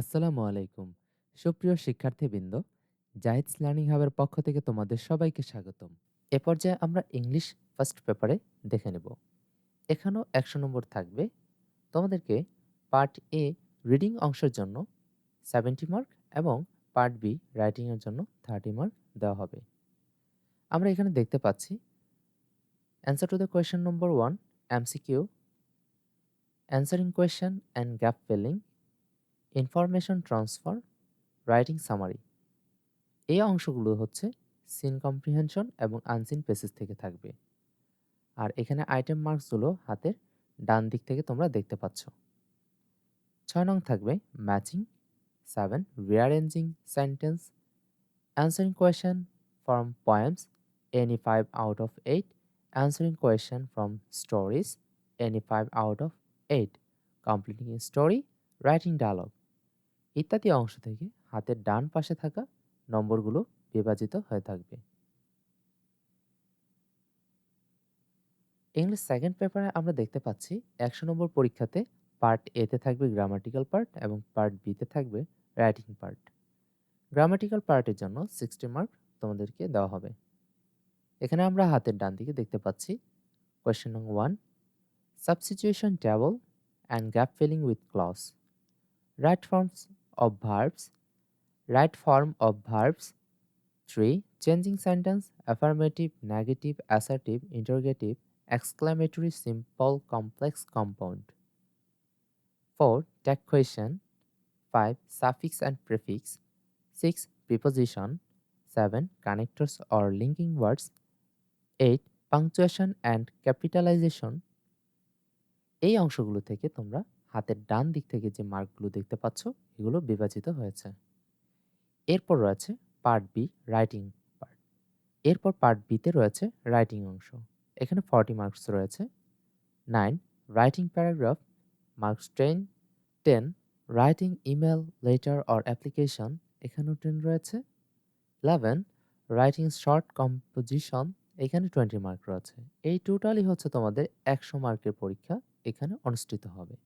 আসসালামু আলাইকুম। সুপ্রিয় শিক্ষার্থীবৃন্দ জাহিদস লার্নিং হাবের পক্ষ থেকে তোমাদের সবাইকে স্বাগতম। এ পর্যায়ে আমরা ইংলিশ ফার্স্ট পেপারে দেখে নেব। এখানেও একশো নম্বর থাকবে। তোমাদেরকে পার্ট এ রিডিং অংশের জন্য সেভেন্টি মার্ক এবং পার্ট বি রাইটিংয়ের জন্য থার্টি মার্ক দেওয়া হবে। আমরা এখানে দেখতে পাচ্ছি, answer to the question number one, MCQ, answering question and gap filling information transfer writing summary এই অংশগুলো হচ্ছে সিন কম্প্রিহেনশন এবং আনসিন পেসেস থেকে থাকবে। আর এখানে আইটেম মার্কসগুলো হাতের ডান দিক থেকে তোমরা দেখতে পাচ্ছ। ছয় নং থাকবে matching seven rearranging sentence answering question from poems any five out of eight answering question from stories any five out of eight completing story writing dialogue ইত্যাদি অংশ থেকে হাতের ডান পাশে থাকা নম্বরগুলো বিভাজিত হয়ে থাকবে। ইংলিশ সেকেন্ড পেপারে আমরা দেখতে পাচ্ছি একশো নম্বর পরীক্ষাতে পার্ট এতে থাকবে গ্রামাটিক্যাল পার্ট এবং পার্ট বিতে থাকবে রাইটিং পার্ট গ্রামাটিক্যাল পার্টের জন্য সিক্সটি মার্ক তোমাদেরকে দেওয়া হবে। এখানে আমরা হাতের ডান দিকে দেখতে পাচ্ছি কোয়েশ্চেন নং one substitution table and gap filling with clues right forms of verbs, right form of verbs. 3. Changing sentence, affirmative, negative, assertive, interrogative, exclamatory, simple, complex, compound. 4. Tag question. 5. Suffix and prefix. 6. Preposition. 7. Connectors or linking words. 8. Punctuation and capitalization. এই অংশগুলো থেকে তোমরা হাতের ডান দিক থেকে যে মার্কগুলো দেখতে পাচ্ছ এগুলো বিভাজিত হয়েছে। এরপর রয়েছে পার্ট বি রাইটিং পার্ট এরপর পার্ট বিতে রয়েছে রাইটিং অংশ। এখানে ফর্টি মার্কস রয়েছে। Nine writing paragraph marks ten ten writing email letter or application এখানেও টেন রয়েছে। ইলেভেন রাইটিং শর্ট কম্পোজিশন এখানে টোয়েন্টি মার্ক রয়েছে। এই টোটালি হচ্ছে তোমাদের একশো মার্কের পরীক্ষা, এখানে অনুষ্ঠিত হবে।